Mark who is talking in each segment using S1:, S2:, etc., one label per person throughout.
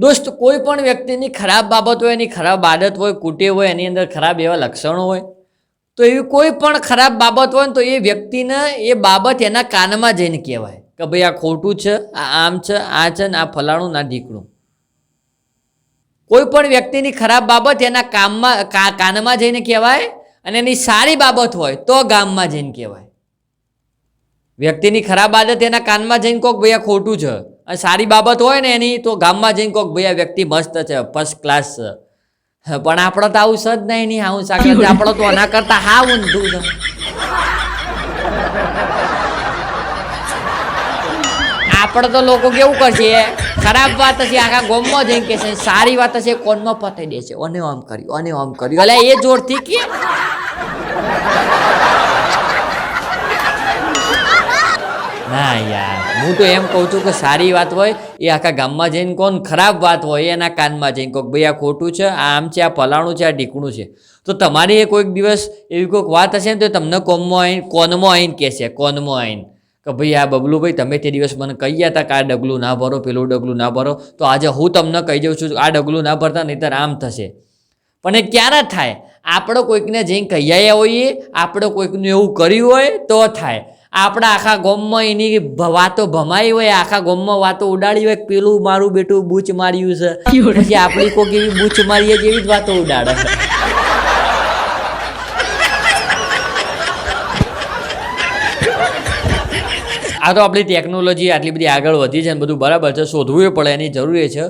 S1: દોસ્ત, કોઈ પણ વ્યક્તિની ખરાબ બાબત હોય, એની ખરાબ આદત હોય, કુટે હોય, એની અંદર ખરાબ એવા લક્ષણો હોય, તો એવી કોઈ પણ ખરાબ બાબત હોય ને તો એ વ્યક્તિને એ બાબત એના કાનમાં જઈને કહેવાય કે ભાઈ આ ખોટું છે, આ આમ છે, આ છે ને આ ફલાણું ના ઢીકણું. કોઈ પણ વ્યક્તિની ખરાબ બાબત એના કામમાં કાનમાં જઈને કહેવાય અને એની સારી બાબત હોય તો ગામમાં જઈને કહેવાય. વ્યક્તિની ખરાબ આદત એના કાનમાં જઈને કોક ભાઈ આ ખોટું છે અને સારી બાબત હોય ને એની તો ગામમાં જઈને કોક ભાઈ આ વ્યક્તિ મસ્ત છે ફર્સ્ટ ક્લાસ છે પણ આપણે તો આવું સજ નહીં નહીં આવું સાકર આપણે તો આના કરતા હા ઊંધું છે. આપણે તો લોકો કેવું કરશે ખરાબ વાત હશે આખા ગોમમાં જઈને કે છે સારી વાત હશે કોનમાં પતાવી દે છે ઓને આમ કર્યું અને આમ કર્યું. એટલે એ જોરથી કે? ના યાર. હું તો એમ કહું છું કે સારી વાત હોય, એ આખા ગામમાં જઈને કોણ ખરાબ વાત હોય, એના કાનમાં જઈને કોઈક ભાઈ આ ખોટું છે, આ આમ છે, આ ફલાણું છે, આ ઢીકણું છે. તો તમારી એ કોઈક દિવસ એવી કોઈક વાત હશે ને, તો તમને કોમમાં આવીને કોનમાં આવીને કહેશે કોનમાં આવીને કે ભાઈ આ બબલુભાઈ, તમે તે દિવસ મને કહી ગયા હતા કે આ ડગલું ના ભરો, પેલું ડગલું ના ભરો, તો આજે હું તમને કહી દઉં છું આ ડગલું ના ભરતા, નહીંતર આમ થશે. પણ એ ક્યારે થાય? આપણે કોઈકને જઈને કહી આવ્યા હોઈએ, આપણે કોઈકનું એવું કર્યું હોય, તો થાય. આપણે આખા ગોમમાં એની વાતો ભમાઈ હોય, આખા ગોમમાં વાતો ઉડાડી હોય, પેલું મારું બેટું બૂચ માર્યું છે. પછી આપણી કોઈક એવી બૂચ મારીએ જેવી જ વાતો ઉડાડે આ તો આપણી ટેકનોલોજી આટલી બધી આગળ વધી છે ને બધું બરાબર છે, શોધવું પડે, એની જરૂરી છે.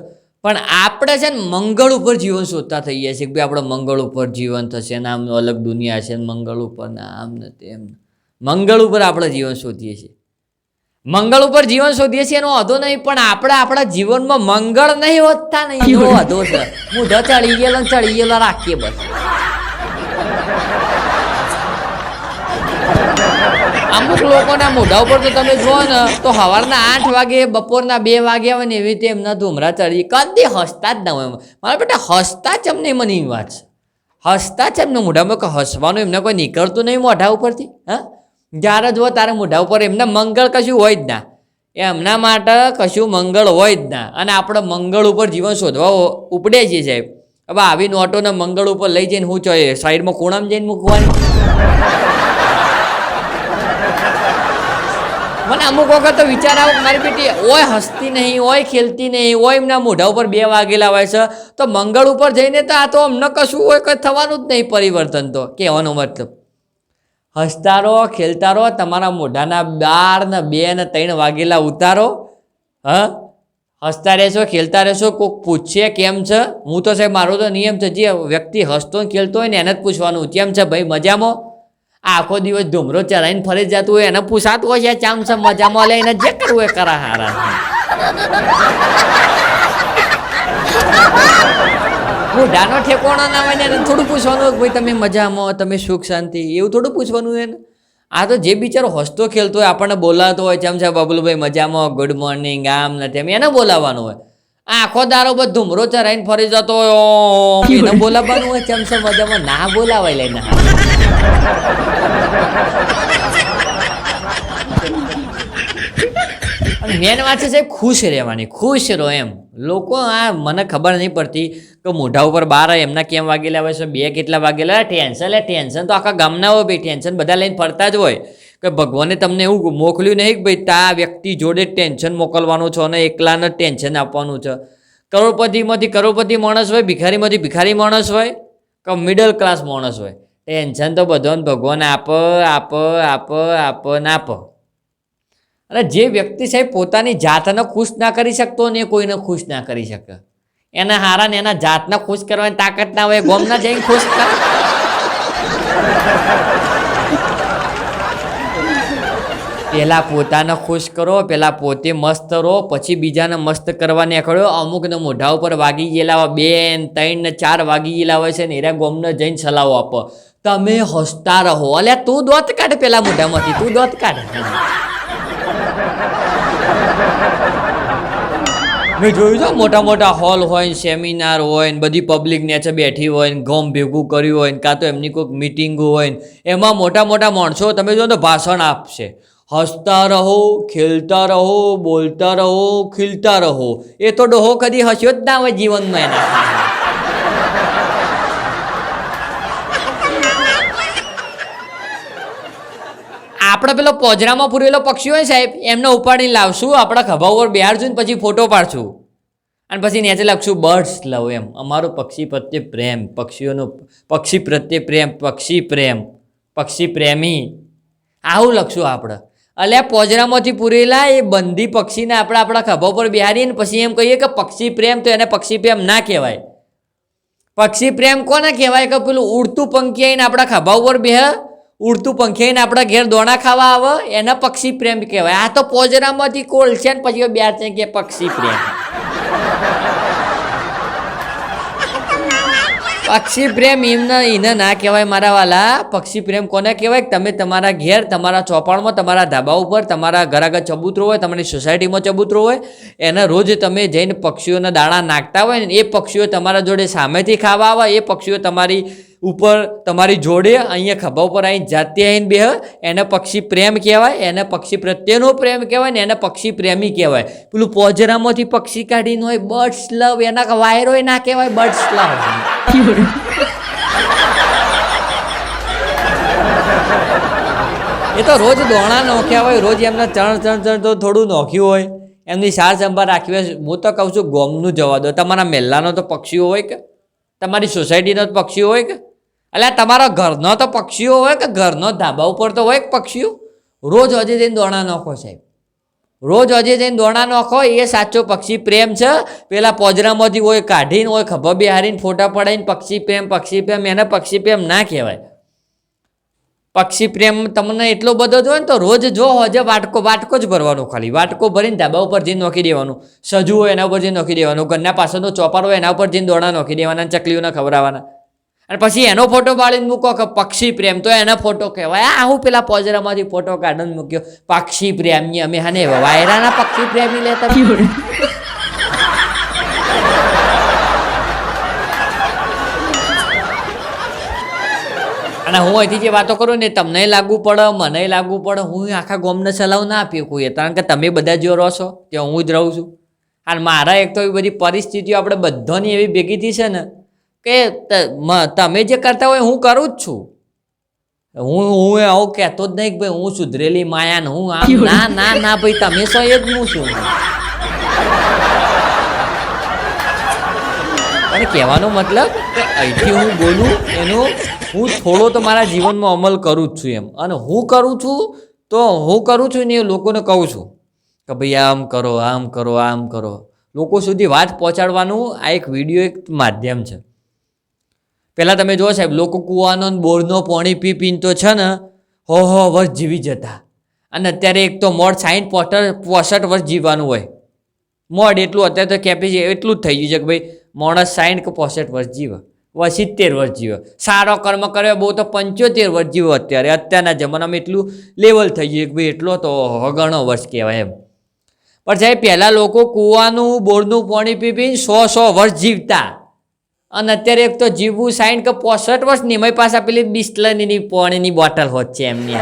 S1: પણ આપણે છે ને મંગળ ઉપર જીવન શોધતા થઈએ છીએ કે ભાઈ આપણે મંગળ ઉપર જીવન થશે ને આમ અલગ દુનિયા છે ને મંગળ ઉપર ને આમ ને તેમ. મંગળ ઉપર આપણે જીવન શોધીએ છીએ. મંગળ ઉપર જીવન શોધીએ છીએ એનો અધો નહીં, પણ આપણે આપણા જીવનમાં મંગળ નહીં વધતા નહીં. એવો અધો છે. મૂઢો ચડી ગયેલો ચડી ગયેલો રાખીએ બસ. અમુક લોકોના મોઢા ઉપર તો તમે જુઓ ને, તો સવારના આઠ વાગે, બપોરના બે વાગે આવે ને એવી રીતે એમના ધુમરા ચડી. કદી હસતા જ ના હોય મારા બેટા, હસતા જ એમને મને વાત છે. હસતા જ એમને મોઢામાં હસવાનું એમને કોઈ નીકળતું નહીં મોઢા ઉપરથી, હા? જ્યારે જુઓ તારે મોઢા ઉપર એમને મંગળ કશું હોય જ ના. એમના માટે કશું મંગળ હોય જ ના. અને આપણે મંગળ ઉપર જીવન શોધવા ઉપડે છીએ સાહેબ. હવે આવી નોટોને મંગળ ઉપર લઈ જઈને હું જોઈએ સાઈડમાં ખૂણામાં જઈને મૂકવાની. મને અમુક વખત તો વિચાર આવે મારી બેટી ઓય હસતી નહીં, ઓય ખેલતી નહીં, ઓય એમના મોઢા ઉપર બે વાગેલા હોય છે. તો મંગળ ઉપર જઈને તો આ તો અમને કશું હોય, કંઈ થવાનું જ નહીં પરિવર્તન તો. કહેવાનો મતલબ. હસતા રહો, ખેલતા રહો, તમારા મોઢાના બાર ને બે ને ત્રણ વાગેલા ઉતારો, હા? હસતા રહેશો, ખેલતા રહેશો કોઈક પૂછશે કેમ છે? હું તો સાહેબ, મારો તો નિયમ છે, જે વ્યક્તિ હસતો ને ખેલતો હોય ને એને જ પૂછવાનું. કેમ છે ભાઈ, મજામાં? આખો દિવસ ધુમરો ચરાઈને ફરી જતું હોય, એને પૂછાતું હોય છે ચામ છે, મજામાં? એને જે કરવું એ કરા હારા. મોઢાનો ઠેકોણો ના હોય ને થોડું પૂછવાનું ભાઈ તમે મજામાં તમે સુખ શાંતિ એવું થોડું પૂછવાનું હોય ને? આ તો જે બિચારો હસતો ખેલતો હોય આપણને બોલાતો હોય ચમ છે બબલુભાઈ મજામાં ગુડ મોર્નિંગ આમ ને તેમ એને બોલાવવાનું હોય. આ આખો દારો બધું ધુમરો ચરાઈને ફરી જતો હોય એને બોલાવવાનું હોય ચમ છે મજામાં ના બોલાવાય લઈને મેન વાત છે સાહેબ ખુશ રહેવાની ખુશ રહો એમ. લોકો આ મને ખબર નહીં પડતી કે મોઢા ઉપર બાર એમના કેમ વાગેલા હોય છે, બે કેટલા વાગેલા ટેન્શન એ ટેન્શન તો આખા ગામના હોય ભાઈ, ટેન્શન બધા લઈને ફરતા જ હોય. કે ભગવાને તમને એવું મોકલ્યું નહીં કે ભાઈ, તા વ્યક્તિ જોડે ટેન્શન મોકલવાનું છે અને એકલાને ટેન્શન આપવાનું છે. કરોડપતિમાંથી કરોડપતિ માણસ હોય, ભિખારીમાંથી ભિખારી માણસ હોય કે મિડલ ક્લાસ માણસ હોય. ટેન્શન તો બધાને ભગવાન આપ આપ આપ આપ ના આપ. અને જે વ્યક્તિ સાહેબ પોતાની જાતને ખુશ ના કરી શકતો ને કોઈને ખુશ ના કરી શકે. એના હારા ને એના જાતને ખુશ કરવાની તાકાત ના હોય, ગોમ ના જઈને ખુશ કર પહેલાં પોતાને ખુશ કરો પહેલાં પોતે મસ્ત રહો, પછી બીજાને મસ્ત કરવા નીકળ્યો અમુકને મોઢા ઉપર વાગી ગયેલા હોય બે ત્રણ ને ચાર વાગી ગયેલા હોય છે ને, એરા ગોમને જઈને સલાહો આપો. તમે હસતા રહો. અલ્યા તું દોત કાઢ પેલા મોઢામાંથી, તું દોત કાઢ. મેં જોયું છે મોટા મોટા હોલ હોય ને સેમિનાર હોય ને બધી પબ્લિક નેચર બેઠી હોય ને ગમ ભેગું કર્યું હોય ને કાં તો એમની કોઈક મિટિંગ હોય ને, એમાં મોટા મોટા માણસો તમે જો તો ભાષણ આપશે. હસતા રહો, ખેલતા રહો, બોલતા રહો, ખીલતા રહો. એ તો ડોહો કદી હસ્યો જ ના હોય જીવનમાં એના. આપણે પેલો પોજરામાં પૂરેલો પક્ષી હોય સાહેબ, એમને ઉપાડીને લાવશું, આપણા ખભા ઉપર બિહારશું ને પછી ફોટો પાડશું. અને પછી નીચે લખશું, બર્ડ્સ લવ એમ. અમારો પક્ષી પ્રત્યે પ્રેમ, પક્ષીઓનો પક્ષી પ્રત્યે પ્રેમ, પક્ષી પ્રેમ, પક્ષી પ્રેમી. આવું લખશું આપણે. અલ્યા પોજરામાંથી પૂરેલા એ બંદી પક્ષીને આપણે આપણા ખભા ઉપર બિહારીને પછી એમ કહીએ કે પક્ષી પ્રેમ તો એને પક્ષી પ્રેમ ના કહેવાય. પક્ષી પ્રેમ કોને કહેવાય? કે પેલું ઉડતું પંખી આવીને આપણા ખભા ઉપર બેહ? ઉડતું પંખી આવીને આપણા ઘેર દોણા ખાવા આવે, એને પક્ષી પ્રેમ કહેવાય. આ તો પોજરામાંથી કોલ છે ને, પછી બે છે કે પક્ષી પ્રેમ. પક્ષી પ્રેમ એમને એને ના કહેવાય મારા વાલા. પક્ષી પ્રેમ કોને કહેવાય? તમે તમારા ઘેર, તમારા ચોપાણમાં તમારા ધાબા ઉપર, તમારા ઘર આગળ ચબૂતરો હોય, તમારી સોસાયટીમાં ચબૂતરો હોય, એને રોજ તમે જઈને પક્ષીઓના દાણા નાખતા હોય ને, એ પક્ષીઓ તમારા જોડે સામેથી ખાવા આવે, એ પક્ષીઓ તમારી ઉપર તમારી જોડે અહીંયા ખભા ઉપર અહીં જાતે આવીને બેહ, એને પક્ષી પ્રેમ કહેવાય, એને પક્ષી પ્રત્યેનો પ્રેમ કહેવાય ને એને પક્ષી પ્રેમી કહેવાય. પેલું પોજરામાંથી પક્ષી કાઢીને હોય, બર્ડ્સ લવ, એના વાયરો ના કહેવાય, બર્ડ્સ લવ. એ તો રોજ દોણા નોખ્યા હોય, રોજ એમને ચણ ચણ ચણ તો થોડું નોખ્યું હોય. એમની સાર સંભાળ રાખવી હોય. હું તો કહું છું, ગોમનું જવા દો. તમારા મહેલાનો તો પક્ષીઓ હોય કે? તમારી સોસાયટીનો તો પક્ષીઓ હોય કે? એટલે તમારા ઘરનો તો પક્ષીઓ હોય કે ઘરનો ધાબા ઉપર તો હોય પક્ષીઓ? રોજ હજી જઈને દોણા નાખો સાહેબ. રોજ હજી જઈને દોણા નાખો, એ સાચો પક્ષી પ્રેમ છે. પેલા પોજરામાંથી હોય કાઢીને, હોય ખભા બિહારીને, ફોટા પડાવીને પક્ષી પ્રેમ પક્ષી પ્રેમ, એને પક્ષી પ્રેમ ના કહેવાય. પક્ષી પ્રેમ તમને એટલો બધો જ હોય ને તો રોજ જો હજે વાટકો વાટકો જ ભરવાનો ખાલી. વાટકો ભરીને ધાબા ઉપર જઈને નોખી દેવાનું. સજુ હોય એના ઉપર જઈને નોખી દેવાનું. ઘરના પાછળનો ચોપાર હોય એના ઉપર જઈને દોણા નોખી દેવાના ચકલીઓને ખવડાવવાના. અને પછી એનો ફોટો પાડીને મૂકો કે પક્ષી પ્રેમ. તો એનો ફોટો કહેવાય. આ હું પેલા પોજરામાંથી ફોટો કાઢીને મૂક્યો. પક્ષી પ્રેમની અમે હાને વાયરાના પક્ષી પ્રેમી લેતા. અને હું અહીંથી જે વાતો કરું ને તમને લાગુ પડે, મને લાગુ પડે. હું આખા ગોમને સલાહ ના આપી કોઈ. કારણ કે તમે બધા જો રહો છો, ત્યાં હું જ રહું છું. અને મારા એક તો એવી બધી પરિસ્થિતિઓ આપણે બધાની એવી ભેગીથી છે ને કે તમે જે કરતા હોય હું કરું જ છું. હું હું આવું કહેતો જ નહીં કે ભાઈ હું સુધરેલી માયા ને હું આમ. ના ના ના ભાઈ તમે સો એ જ હું છું. અને કહેવાનો મતલબ કે અહીંથી હું બોલું એનો હું થોડો તો મારા જીવનમાં અમલ કરું જ છું એમ. અને હું કરું છું તો હું કરું છું ને એ લોકોને કહું છું કે ભાઈ આમ કરો આમ કરો આમ કરો. લોકો સુધી વાત પહોંચાડવાનું આ એક વીડિયો એક માધ્યમ છે. પહેલાં તમે જુઓ સાહેબ, લોકો કૂવાનો બોરનો પાણી પી પીને તો છે ને હો હો વર્ષ જીવી જતા. અને અત્યારે એક તો મોડ સાઈઠ પોટર પોસઠ વર્ષ જીવવાનું હોય. મોડ એટલું, અત્યારે તો કેપેસિટી એટલું જ થઈ ગયું છે કે ભાઈ માણસ સાઈઠ કે પોસઠ વર્ષ જીવે. સિત્તેર વર્ષ જીવે. સારો કર્મ કર્યો, બહુ તો પંચોતેર વર્ષ જીવો અત્યારે. અત્યારના જમાનામાં એટલું લેવલ થઈ ગયું કે ભાઈ એટલો તો હગણો વર્ષ કહેવાય એમ. પણ સાહેબ પહેલાં લોકો કૂવાનું, બોરનું પાણી પી પીને સો સો વર્ષ જીવતા. અને અત્યારે એક તો જીવવું સાઈન કે પોસઠ વર્ષની એમાંય પાસે પેલી બિસ્લરીની પાણીની બોટલ હોત છે એમની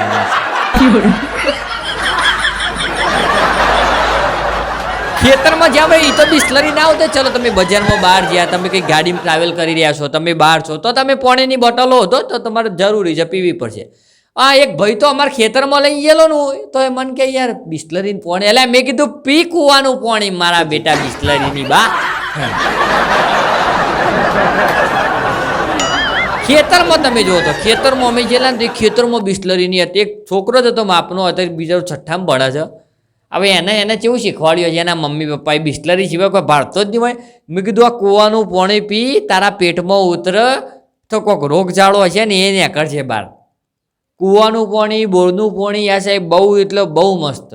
S1: ખેતરમાં જ્યાં ભાઈ તો બિસ્લરી ના આવતો. ચલો તમે બજારમાં બહાર જ્યાં તમે કંઈ ગાડીમાં ટ્રાવેલ કરી રહ્યા છો, તમે બહાર છો, તો તમે પાણીની બોટલો હતો તો તમારે જરૂરી છે, પીવી પડશે. આ એક ભાઈ તો અમારા ખેતરમાં લઈ ગયેલો નું તો એ મને કે યાર, બિસ્લરીનું પાણી. એટલે મેં કીધું પી કૂવાનું પાણી મારા બેટા બિસ્લરીની બા. ખેતરમાં તમે જુઓ તો ખેતરમાં અમે ગયેલા ને ખેતરમાં બિસ્લરીની હતી. એક છોકરો જ હતો માપનો અત્યારે બીજો છઠ્ઠામાં ભણે છે. હવે એને એને કેવું શીખવાડ્યું છે? એના મમ્મી પપ્પાએ બિસ્લરી સિવાય કોઈ ભાળતો જ નહીં હોય. મેં કીધું, આ કૂવાનું પાણી પી, તારા પેટમાં ઉતર. તો કોઈક રોગચાળો હશે ને એ નીકળ છે બહાર. કૂવાનું પાણી, બોરનું પાણી, આ સાહેબ બહુ એટલે બહુ મસ્ત.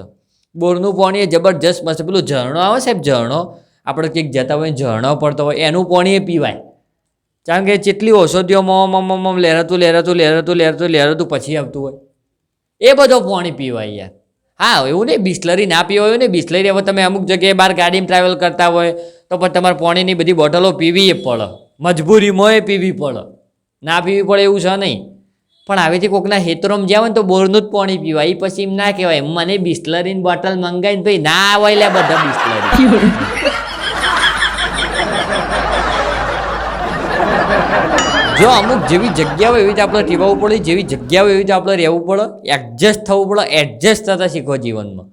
S1: બોરનું પાણી એ જબરજસ્ત મસ્ત. પેલું ઝરણો આવે સાહેબ, ઝરણો. આપણે કંઈક જતા હોય ઝરણો પડતો હોય એનું પાણી એ પીવાય. કારણ કે જેટલી ઔષધિઓ મમ લહેરાતું લહેરાતું લહેરાતું લહેરાતું લહેરાતું પછી આવતું હોય. એ બધો પાણી પીવાય યાર. હા, એવું નહીં, બિસ્લરી ના પીવાય હોય ને, બિસ્લરી હવે તમે અમુક જગ્યાએ બહાર ગાડીમાં ટ્રાવેલ કરતા હોય, તો પણ તમારે પાણીની બધી બોટલો પીવી પડે. મજબૂરીમાં એ પીવી પડે. ના પીવી પડે એવું છે નહીં. પણ આવેથી કોકના હેતરોમાં જાવ ને તો બોરનું જ પાણી પીવાય. એ પછી એમ ના કહેવાય. મને બિસ્લરીની બોટલ મંગાવીને ભાઈ ના આવે લે બધા બિસ્લરી. જો અમુક જેવી જગ્યાઓ એવી રીતે આપણે ટીવાવું પડે, જેવી જગ્યાઓ એવી રીતે આપણે રહેવું પડે એડજસ્ટ થવું પડે એડજસ્ટ થતા શીખો જીવનમાં.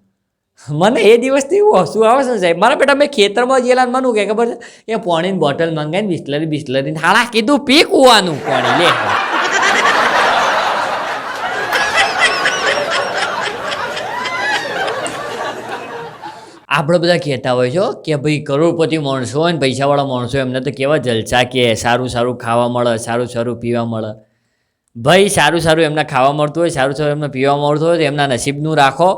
S1: મને એ દિવસથી એવું હસવું આવે છે સાહેબ. મારા બેટા, મેં ખેતરમાં ગયેલા માનું કે ખબર છે? એ પાણીની બોટલ મંગાવીને બિસ્લરી બિસ્લરી હાળા કીધું પી કૂવાનું પાણી, લે. આપણે બધા કહેતા હોય છો કે ભાઈ કરોડપતિ માણસો હોય ને પૈસાવાળા માણસો એમને તો કેવા જલસા કે સારું સારું ખાવા મળે, સારું સારું પીવા મળે. ભાઈ સારું સારું એમને ખાવા મળતું હોય, સારું સારું એમને પીવા મળતું હોય તો એમના નસીબનું રાખો.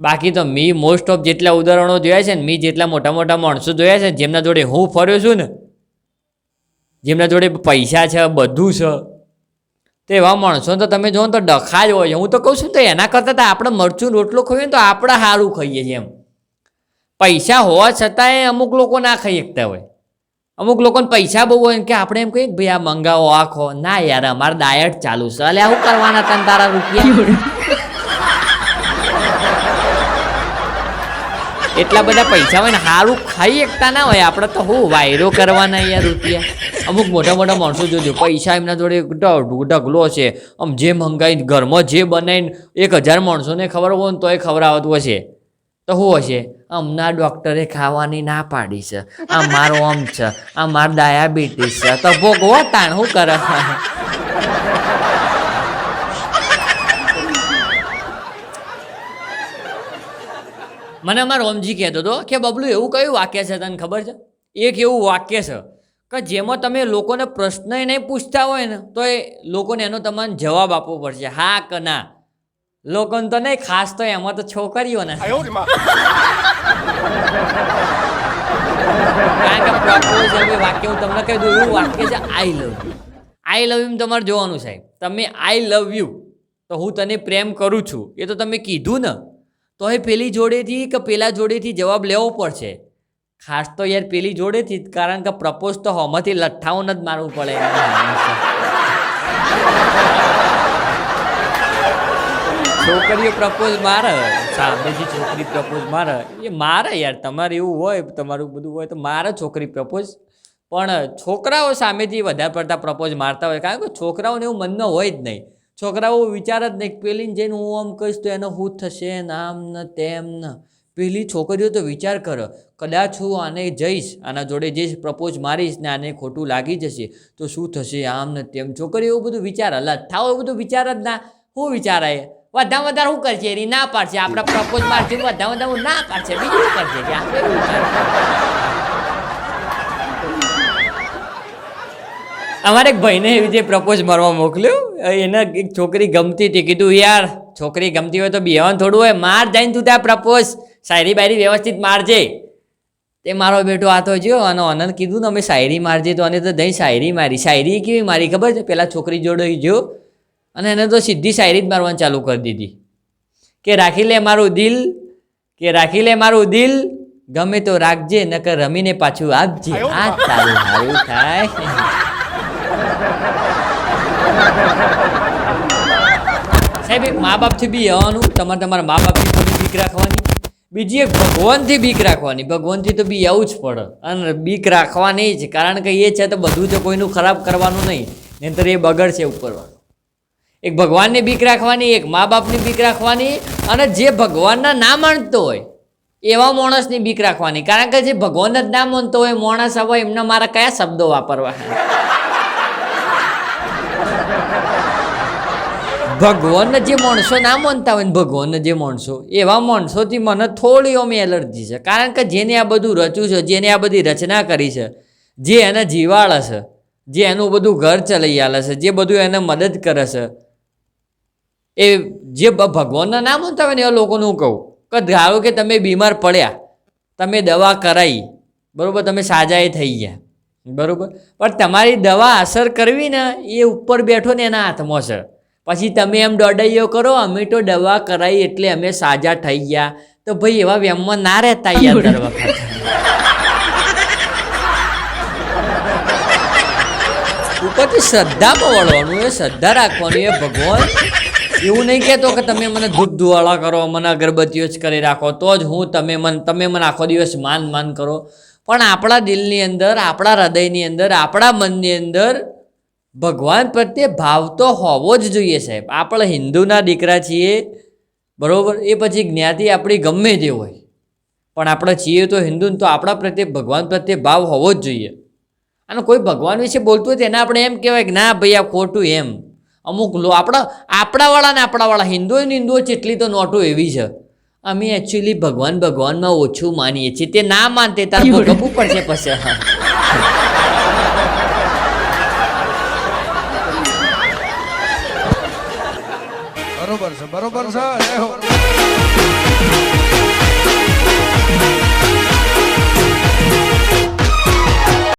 S1: બાકી તો મી મોસ્ટ ઓફ જેટલા ઉદાહરણો જોયા છે ને, મી જેટલા મોટા મોટા માણસો જોયા છે જેમના જોડે હું ફર્યો છું ને, જેમના જોડે પૈસા છે, બધું છે, તો એવા માણસો તો તમે જુઓ તો ડખા જ હોય છે. હું તો કહું છું તો એના કરતાં તો આપણે મરચું રોટલો ખાઈએ તો આપણે સારું ખાઈએ છીએ એમ. પૈસા હોવા છતાંય અમુક લોકો ના ખાઈ શકતા હોય. અમુક લોકોને પૈસા બહુ હોય કે આપણે એમ કહીએ ભાઈ આ મંગાવો આ ખો ના યાર, અમારે ડાયટ ચાલુ છે. અલ્યા આવું કરવાના તને તારા રૂપિયા? એટલા બધા પૈસા હોય ને સારું ખાઈ શકતા ના હોય. આપણે તો હું વાયરો કરવાના યાર રૂપિયા? અમુક મોટા મોટા માણસો જોજો, પૈસા એમના જોડે ઢગલો છે. આમ જે મંગાવીને ઘરમાં જે બનાવીને એક હજાર માણસોને ખબર હોય ને તોય ખવડાવતું હશે. તો શું હશે? અમના ડૉક્ટરે ખાવાની ના પાડી છે. આ મારો આમ છે. આ માર ડાયાબિટીસ છે. તો ભોગવો તાણ શું કરે? મને અમારો ઓમજી કહેતો હતો કે, બબલું, એવું કયું વાક્ય છે તને ખબર છે? એક એવું વાક્ય છે કે, જેમાં તમે લોકોને પ્રશ્ન નહીં પૂછતા હોય ને, તો એ લોકોને એનો તમારે જવાબ આપવો પડશે. હા કે ના? લોકોને તો નહીં ખાસ તો એમાં તો છોકરીઓને. કારણ કે પ્રપોઝ એવી વાક્ય હું તમને કહી દઉં એવું વાક્ય છે I love you I love you તમારે જોવાનું સાહેબ. તમે આઈ લવ યુ તો હું તને પ્રેમ કરું છું. એ તો તમે કીધું ને. તો એ પેલી જોડેથી કે પેલા જોડેથી જવાબ લેવો પડશે. ખાસ તો યાર પેલી જોડેથી જ કારણ કે પ્રપોઝ તો હોમાંથી લઠ્ઠાઓને જ મારવું પડે. છોકરીઓ પ્રપોઝ મારે. સામેથી છોકરી પ્રપોઝ મારે. એ મારે યાર, તમારે એવું હોય, તમારું બધું હોય તો મારે છોકરી પ્રપોઝ પણ છોકરાઓ સામેથી વધારે પડતા પ્રપોઝ મારતા હોય. કારણ કે છોકરાઓને એવું મનમાં હોય જ નહીં. છોકરાઓ વિચાર જ નહીં પેલી જઈને હું આમ કહીશ તો એનો હું થશે ને આમ ને તેમ ને. પેલી છોકરીઓ તો વિચાર કરો, કદાચ હું આને જઈશ, આના જોડે જઈશ પ્રપોઝ મારીશ ને આને ખોટું લાગી જશે, તો શું થશે, આમ ને તેમ. છોકરીઓ એવું બધું વિચાર લઠ્ઠાઓ એવું બધું વિચાર જ ના. શું વિચારાય? વધારે વધારે શું કરશે એની ના પાડશે આપણે પ્રપોઝ મારશે વધારે વધારે હું ના પાડશે બીજું કરશે કે અમારે એક ભાઈને એવી રીતે પ્રપોઝ મારવા મોકલ્યું. એને એક છોકરી ગમતી હતી. કીધું, યાર, છોકરી ગમતી હોય તો બેવાનું થોડું હોય. માર જઈને તું ત્યાં પ્રપોઝ. શાયરી બાયરી વ્યવસ્થિત મારજે. તે મારો બેટો આ તો જો અને અનંત કીધું ને અમે શાયરી મારજે. તો અને તો દહીં શાયરી મારી. શાયરી કેવી મારી? ખબર છે? પેલા છોકરી જોડે જો અને એને તો સીધી શાયરી જ મારવાનું ચાલુ કરી દીધી. કે રાખી લે મારું દિલ કે રાખી લે મારું દિલ ગમે તો રાખજે નકર રમીને પાછું આપજે. આ તારું સારું થાય. સાહેબ એક મા બાપથી બી આવવાનું તમારે તમારા મા બાપથી થોડી બીક રાખવાની. બીજી એક ભગવાનથી બીક રાખવાની. ભગવાનથી તો બી આવું જ પડે. અને બીક રાખવાની જ કારણ કે એ છે તો બધું તો કોઈનું ખરાબ કરવાનું નહીં. નહીંતર એ બગડશે ઉપરવાનું એક ભગવાનની બીક રાખવાની, એક મા બાપની બીક રાખવાની અને જે ભગવાનના ના માનતો હોય, એવા માણસની બીક રાખવાની. કારણ કે જે ભગવાન જ ના માનતો હોય, માણસ હવે એમના મારા કયા શબ્દો વાપરવા? ભગવાનને જે માણસો ના માનતા હોય ને ભગવાનને જે માણસો, એવા માણસોથી મને થોડી ઓમે એલર્જી છે. કારણ કે જેને આ બધું રચ્યું છે, જેને આ બધી રચના કરી છે, જે એને જીવાળે છે, જે એનું બધું ઘર ચલાવી આલે છે, જે બધું એને મદદ કરે છે એ જે ભગવાનના નામ હોય ને એવા લોકોને હું કહું. કે ધારો કે તમે બીમાર પડ્યા, તમે દવા કરાવી બરાબર, તમે સાજાએ થઈ ગયા, બરાબર? પણ તમારી દવા અસર કરવી ને, એ ઉપર બેઠો ને એના હાથમાં છે. પછી તમે એમ દોડાઈઓ કરો, અમે તો દવા કરાવી એટલે અમે સાજા થઈ ગયા. તો ભાઈ, એવા વ્યામમાં ના રહેતા યાર દર વખત. ઉપરથી શ્રદ્ધામાં વળવાનું એ શ્રદ્ધા રાખવાની, એ ભગવાન એવું નહીં કહેતો કે તમે મને ધૂપ ધુવાળા કરો, મને અગરબત્તીઓ જ કરી રાખો. તો જ હું તમે મન તમે મને આખો દિવસ માન માન કરો. પણ આપણા દિલની અંદર, આપણા હૃદયની અંદર, આપણા મનની અંદર ભગવાન પ્રત્યે ભાવ તો હોવો જ જોઈએ સાહેબ. આપણે હિન્દુના દીકરા છીએ, બરાબર? એ પછી જ્ઞાતિ આપણી ગમે તે હોય. પણ આપણે છીએ તો હિન્દુ તો આપણા પ્રત્યે ભગવાન પ્રત્યે ભાવ હોવો જ જોઈએ. અને કોઈ ભગવાન વિશે બોલતું હોય તો એને આપણે એમ કહેવાય કે ના ભાઈ આ ખોટું એમ. અમુક લો આપણા આપણાવાળા ને આપણાવાળા હિન્દુઓ ને હિન્દુઓ જેટલી તો નોટો એવી છે. અમે એકચ્યુઅલી ભગવાન ભગવાનમાં ઓછું માનીએ છીએ. તે ના માનતે તાર ભોગવવું પડશે પછી. હા.
S2: બરોબર છે બરોબર છે